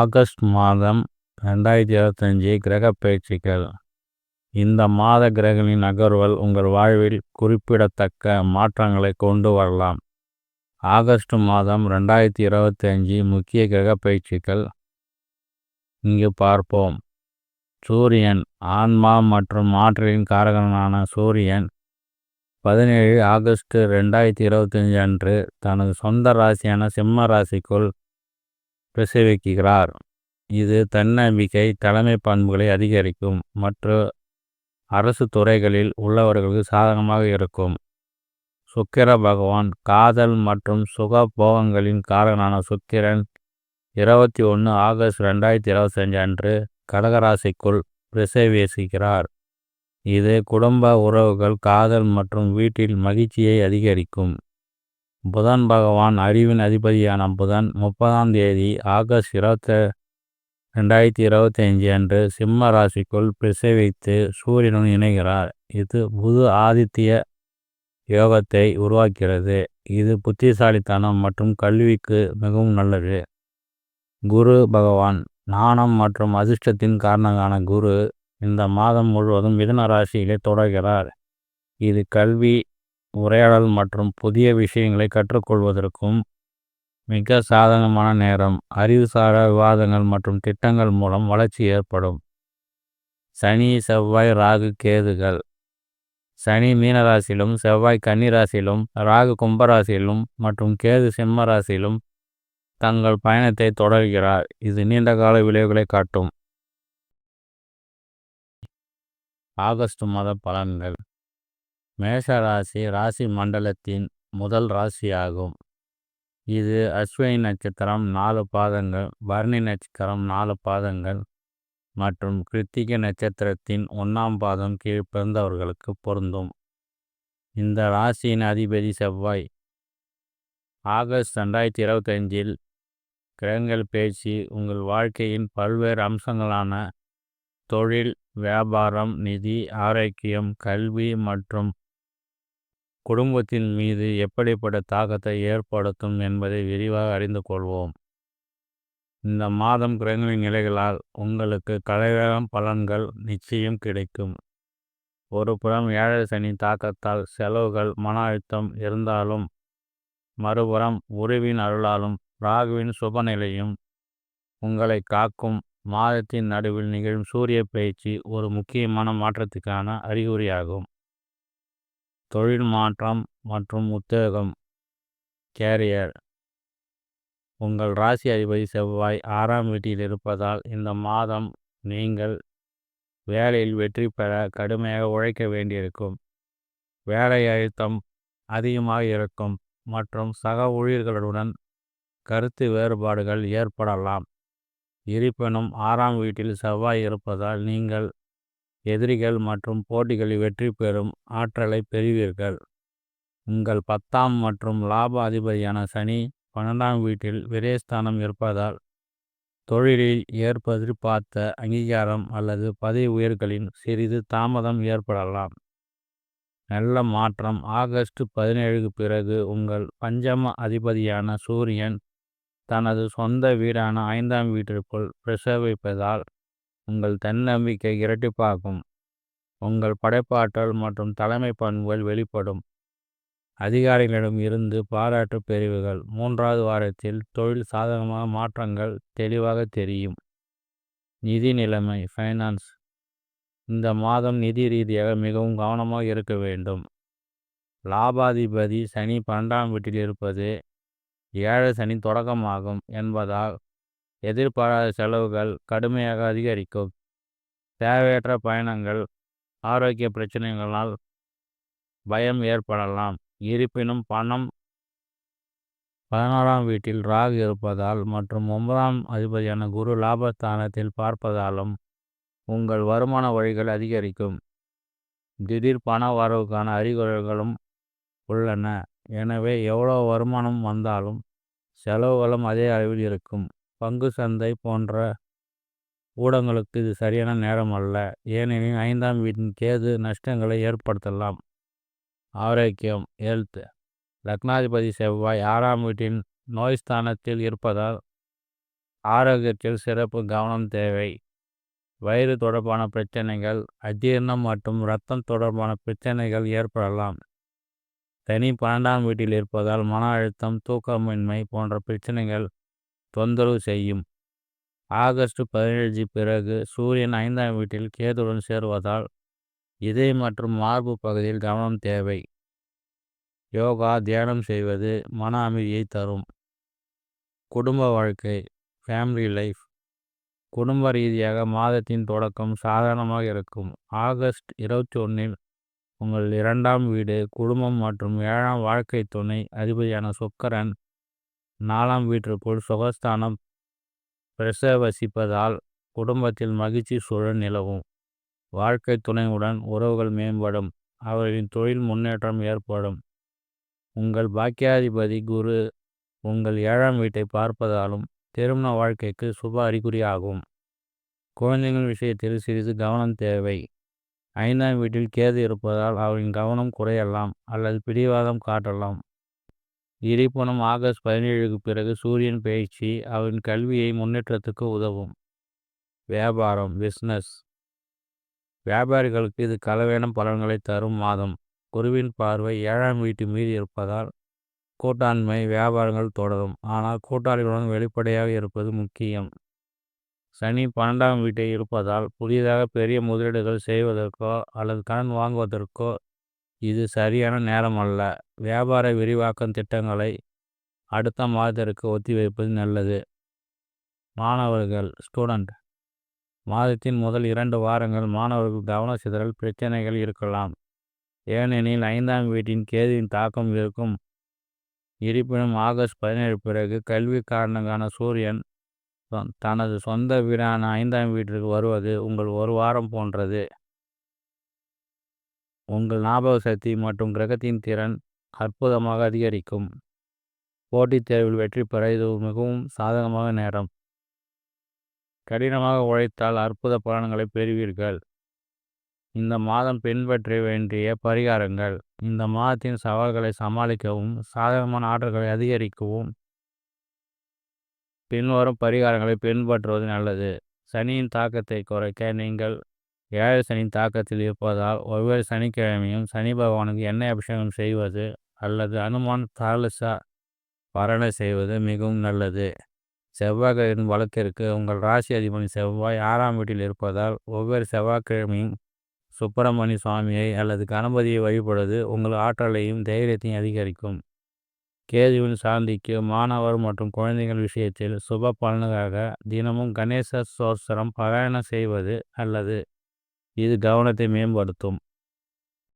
August மாதம் ரெண்டாயிரத்தி இருபத்தஞ்சி கிரக பயிற்சிகள் இந்த மாத கிரகங்களின் நகர்வல் உங்கள் வாழ்வில் குறிப்பிடத்தக்க மாற்றங்களை கொண்டு வரலாம். ஆகஸ்ட் மாதம் ரெண்டாயிரத்தி இருபத்தஞ்சி முக்கிய கிரக பயிற்சிகள் இங்கு பார்ப்போம். சூரியன் ஆன்மா மற்றும் ஆற்றலின் காரகனான சூரியன் பதினேழு ஆகஸ்ட் ரெண்டாயிரத்தி இருபத்தஞ்சி அன்று தனது சொந்த ராசியான சிம்ம ராசிக்குள் பிரசவிக்கிறார். இது தன்னம்பிக்கை தலைமை பண்புகளை அதிகரிக்கும் மற்றும் அரசு துறைகளில் உள்ளவர்களுக்கு சாதகமாக இருக்கும். சுக்கிர பகவான் காதல் மற்றும் சுக போகங்களின் காரகனான சுக்கிரன் இருபத்தி ஒன்று ஆகஸ்ட் ரெண்டாயிரத்தி இருபத்தஞ்சு அன்று கடகராசிக்குள் பிரசவேசிக்கிறார் இது குடும்ப உறவுகள் காதல் மற்றும் வீட்டில் மகிழ்ச்சியை அதிகரிக்கும். புதன் பகவான் அறிவின் அதிபதியான புதன் முப்பதாம் தேதி ஆகஸ்ட் இருபத்த ரெண்டாயிரத்தி இருபத்தி அஞ்சு அன்று சிம்ம ராசிக்குள் பிரசவித்து சூரியனுடன் இணைகிறார். இது புது ஆதித்ய யோகத்தை உருவாக்கிறது இது புத்திசாலித்தனம் மற்றும் கல்விக்கு மிகவும் நல்லது. குரு பகவான் நாணம் மற்றும் அதிர்ஷ்டத்தின் காரணமான குரு இந்த மாதம் முழுவதும் மிதன ராசியிலே தொடர்கிறார். இது கல்வி உரையாடல் மற்றும் புதிய விஷயங்களை கற்றுக்கொள்வதற்கும் மிக சாதகமான நேரம். அறிவுசார விவாதங்கள் மற்றும் திட்டங்கள் மூலம் வளர்ச்சி ஏற்படும். சனி செவ்வாய் ராகு கேதுகள். சனி மீனராசியிலும் செவ்வாய் கன்னிராசியிலும் ராகு கும்பராசியிலும் மற்றும் கேது சிம்மராசியிலும் தங்கள் பயணத்தை தொடர்கிறார். இது நீண்டகால விளைவுகளை காட்டும். ஆகஸ்ட் மாத பலன்கள். மேஷ ராசி ராசி மண்டலத்தின் முதல் ராசியாகும். இது அஸ்வினி நட்சத்திரம் நாலு பாதங்கள் பரணி நட்சத்திரம் நாலு பாதங்கள் மற்றும் கிருத்திகை நட்சத்திரத்தின் ஒன்றாம் பாதம் கீழ் பிறந்தவர்களுக்கு பொருந்தும். இந்த ராசியின் அதிபதி செவ்வாய். ஆகஸ்ட் ரெண்டாயிரத்தி இருபத்தஞ்சில் கிரகங்கள் பேச்சு உங்கள் வாழ்க்கையின் பல்வேறு அம்சங்களான தொழில் வியாபாரம் நிதி ஆரோக்கியம் கல்வி மற்றும் குடும்பத்தின் மீது எப்படிப்பட்ட தாக்கத்தை ஏற்படுத்தும் என்பதை விரிவாக அறிந்து கொள்வோம். இந்த மாதம் கிரகங்களின் நிலைகளால் உங்களுக்கு கலைவேகம் பலன்கள் நிச்சயம் கிடைக்கும். ஒரு புறம் ஏழை சனி தாக்கத்தால் செலவுகள் மன அழுத்தம் இருந்தாலும் மறுபுறம் உருவின் அருளாலும் ராகுவின் சுபநிலையும் உங்களை காக்கும் மாதத்தின் நடுவில் நிகழும் சூரிய பயிற்சி ஒரு முக்கியமான மாற்றத்துக்கான அறிகுறியாகும். தொழில் மாற்றம் மற்றும் உத்தியோகம் கேரியர். உங்கள் ராசி அதிபதி செவ்வாய் ஆறாம் வீட்டில் இருப்பதால் இந்த மாதம் நீங்கள் வேலையில் வெற்றி பெற கடுமையாக உழைக்க வேண்டியிருக்கும். வேலை அழுத்தம் அதிகமாக இருக்கும் மற்றும் சக ஊழியர்களுடன் கருத்து வேறுபாடுகள் ஏற்படலாம். இருப்பினும் ஆறாம் வீட்டில் செவ்வாய் இருப்பதால் நீங்கள் எதிரிகள் மற்றும் போட்டிகளில் வெற்றி பெறும் ஆற்றலை பெறுவீர்கள். உங்கள் பத்தாம் மற்றும் லாப அதிபதியான சனி பன்னெண்டாம் வீட்டில் விரயஸ்தானம் இருப்பதால் தொழிலில் ஏற்பது பார்த்த அங்கீகாரம் அல்லது பதவி உயர்களின் சிறிது தாமதம் ஏற்படலாம். நல்ல மாற்றம். ஆகஸ்ட் பதினேழுக்கு பிறகு உங்கள் பஞ்சம அதிபதியான சூரியன் தனது சொந்த வீடான ஐந்தாம் வீட்டிற்குள் பிரசவிப்பதால் உங்கள் தன்னம்பிக்கை இரட்டிப்பாகும். உங்கள் படைப்பாற்றல் மற்றும் தலைமை பண்புகள் வெளிப்படும். அதிகாரிகளிடம் இருந்து பாராட்டு பிரிவுகள். மூன்றாவது வாரத்தில் தொழில் சாதகமாக மாற்றங்கள் தெளிவாக தெரியும். நிதி நிலைமை ஃபைனான்ஸ் இந்த மாதம் நிதி ரீதியாக மிகவும் கவனமாக இருக்க வேண்டும். லாபாதிபதி சனி பன்னெண்டாம் வீட்டில் இருப்பது ஏழை சனி தொடக்கமாகும் என்பதால் எதிர்பாராத செலவுகள் கடுமையாக அதிகரிக்கும். தேவையற்ற பயணங்கள் ஆரோக்கிய பிரச்சனைகளால் பயம் ஏற்படலாம். இருப்பினும் பணம் பதினாறாம் வீட்டில் ராகு இருப்பதால் மற்றும் ஒன்பதாம் அதிபதியான குரு லாபஸ்தானத்தில் பார்ப்பதாலும் உங்கள் வருமான வழிகள் அதிகரிக்கும். திடீர் பண வரவுக்கான அறிகுறிகளும் உள்ளன. எனவே எவ்வளோ வருமானம் வந்தாலும் செலவுகளும் அதே அளவில் இருக்கும். பங்கு சந்தை போன்ற ஊடகங்களுக்கு இது சரியான நேரம் அல்ல. ஏனெனில் ஐந்தாம் வீட்டின் கேது நஷ்டங்களை ஏற்படுத்தலாம். ஆரோக்கியம் ஹெல்த் லக்னாதிபதி செவ்வாய் ஆறாம் வீட்டின் நோய் ஸ்தானத்தில் இருப்பதால் ஆரோக்கியத்தில் சிறப்பு கவனம் தேவை. வயிறு தொடர்பான பிரச்சனைகள் அஜீரணம் மற்றும் இரத்தம் தொடர்பான பிரச்சனைகள் ஏற்படலாம். சனி பன்னெண்டாம் வீட்டில் இருப்பதால் மன அழுத்தம் தூக்கமின்மை போன்ற பிரச்சனைகள் தொந்தரவு செய்யும். ஆகஸ்ட் பதினேழு பிறகு சூரியன் ஐந்தாம் வீட்டில் கேதுடன் சேருவதால் இதய மற்றும் மார்பு பகுதியில் கவனம் தேவை. யோகா தியானம் செய்வது மன அமைதியை தரும். குடும்ப வாழ்க்கை ஃபேமிலி லைஃப் குடும்ப ரீதியாக மாதத்தின் தொடக்கம் சாதாரணமாக இருக்கும். ஆகஸ்ட் இருபத்தி ஒன்றில் உங்கள் இரண்டாம் வீடு குடும்பம் மற்றும் ஏழாம் வாழ்க்கை துணை அதிபதியான சுக்கரன் நாலாம் வீட்டிற்குள் சுகஸ்தானம் பிரசவசிப்பதால் குடும்பத்தில் மகிழ்ச்சி சூழல் நிலவும். வாழ்க்கை துணையுடன் உறவுகள் மேம்படும். அவர்களின் தொழில் முன்னேற்றம் ஏற்படும். உங்கள் பாக்கியாதிபதி குரு உங்கள் ஏழாம் வீட்டை பார்ப்பதாலும் திருமண வாழ்க்கைக்கு சுப அறிகுறியாகும். குழந்தைகள் விஷயத்தில் சிறிது கவனம் தேவை. ஐந்தாம் வீட்டில் கேது இருப்பதால் அவரின் கவனம் குறையலாம் அல்லது பிடிவாதம் காட்டலாம். இருப்பினும் ஆகஸ்ட் பதினேழுக்கு பிறகு சூரியன் பயிற்சி அவரின் கல்வியை முன்னேற்றத்துக்கு உதவும். வியாபாரம் பிஸ்னஸ் வியாபாரிகளுக்கு இது கலவையான பலன்களை தரும் மாதம். குருவின் பார்வை ஏழாம் வீட்டு மீது இருப்பதால் கூட்டாண்மை வியாபாரங்கள் தொடரும். ஆனால் கூட்டாளிகளுடன் வெளிப்படையாக இருப்பது முக்கியம். சனி பன்னெண்டாம் வீட்டை இருப்பதால் புதிதாக பெரிய முதலீடுகள் செய்வதற்கோ அல்லது கடன் வாங்குவதற்கோ இது சரியான நேரம் அல்ல வியாபார விரிவாக்கம் திட்டங்களை அடுத்த மாதத்திற்கு ஒத்திவைப்பது நல்லது. மாணவர்கள் ஸ்டூடெண்ட் மாதத்தின் முதல் இரண்டு வாரங்கள் மாணவர்கள் கவன சிதறல் பிரச்சனைகள் இருக்கலாம். ஏனெனில் ஐந்தாம் வீட்டின் கேதுவின் தாக்கம் இருக்கும். இருப்பினும் ஆகஸ்ட் பதினேழு பிறகு கல்வி காரணங்கான சூரியன் தனது சொந்த வீடான ஐந்தாம் வீட்டிற்கு வருவது உங்கள் ஒரு வாரம் போன்றது. உங்கள் ஞாபக சக்தி மற்றும் கிரகத்தின் திறன் அற்புதமாக அதிகரிக்கும். போட்டித் தேர்வில் வெற்றி பெற இது மிகவும் சாதகமாக நேரம். கடினமாக உழைத்தால் அற்புத பலன்களை பெறுவீர்கள். இந்த மாதம் பின்பற்ற வேண்டிய பரிகாரங்கள். இந்த மாதத்தின் சவால்களை சமாளிக்கவும் சாதகமான ஆற்றல்களை அதிகரிக்கவும். பின்வரும் பரிகாரங்களை பின்பற்றுவது நல்லது. சனியின் தாக்கத்தை குறைக்க நீங்கள் ஏழு சனி தாக்கத்தில் இருப்பதால் ஒவ்வொரு சனிக்கிழமையும் சனி பகவானுக்கு எண்ணெய் அபிஷேகம் செய்வது அல்லது அனுமான் தாலசா பரணை செய்வது மிகவும் நல்லது. செவ்வாய்களின் வழக்கிற்கு உங்கள் ராசி அதிபதி செவ்வாய் ஆறாம் வீட்டில் இருப்பதால் ஒவ்வொரு செவ்வாய்க்கிழமையும் சுப்பிரமணிய சுவாமியை அல்லது கணபதியை வழிபடுவது உங்கள் ஆற்றலையும் தைரியத்தையும் அதிகரிக்கும். கேதுவின் சாந்திக்கு மாணவர் மற்றும் குழந்தைகள் விஷயத்தில் சுப பலனுக்காக தினமும் கணேச சோஸ்திரம் பாராயணம் செய்வது அல்லது இது கவனத்தை மேம்படுத்தும்.